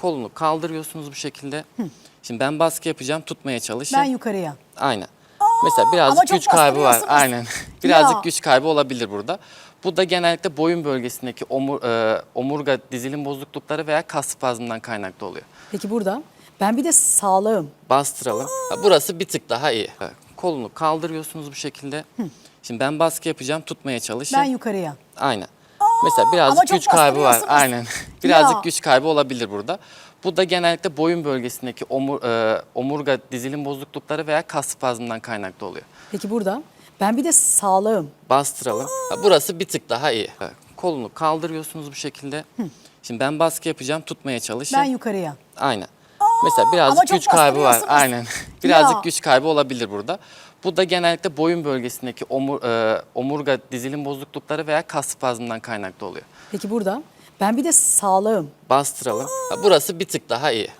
Kolunu kaldırıyorsunuz bu şekilde. Şimdi ben baskı yapacağım. Tutmaya çalışın. Ben yukarıya. Aynen. Mesela birazcık ama çok güç kaybı var. bastırıyorsunuz. Aynen. birazcık Ya. güç kaybı olabilir burada. Bu da genellikle boyun bölgesindeki omur, e, omurga dizilim bozuklukları veya kas spazmından kaynaklı oluyor. Peki burada ben bir de sağlığım. Bastıralım. Ha, Burası bir tık daha iyi. Kolunu kaldırıyorsunuz bu şekilde. Şimdi ben baskı yapacağım. Tutmaya. Ben yukarıya. Aynen. Mesela birazcık güç kaybı var. Aynen. birazcık Ya. güç kaybı olabilir burada. Bu da genellikle boyun bölgesindeki omur, e, omurga dizilim bozuklukları veya kas spazmından kaynaklı oluyor. Peki burada ben bir de sağlığım. Bastıralım. Ha, Burası bir tık daha iyi. Kolunu kaldırıyorsunuz bu şekilde. Şimdi ben baskı yapacağım. Tutmaya çalışın. Ben yukarıya. Aynen. Mesela birazcık güç kaybı var. Aynen. birazcık Ya. güç kaybı olabilir burada. Bu da genellikle boyun bölgesindeki omur, e, omurga dizilim bozuklukları veya kas spazmından kaynaklı oluyor. Peki burada ben bir de sağlığım. Bastıralım. Ha, Burası bir tık daha iyi.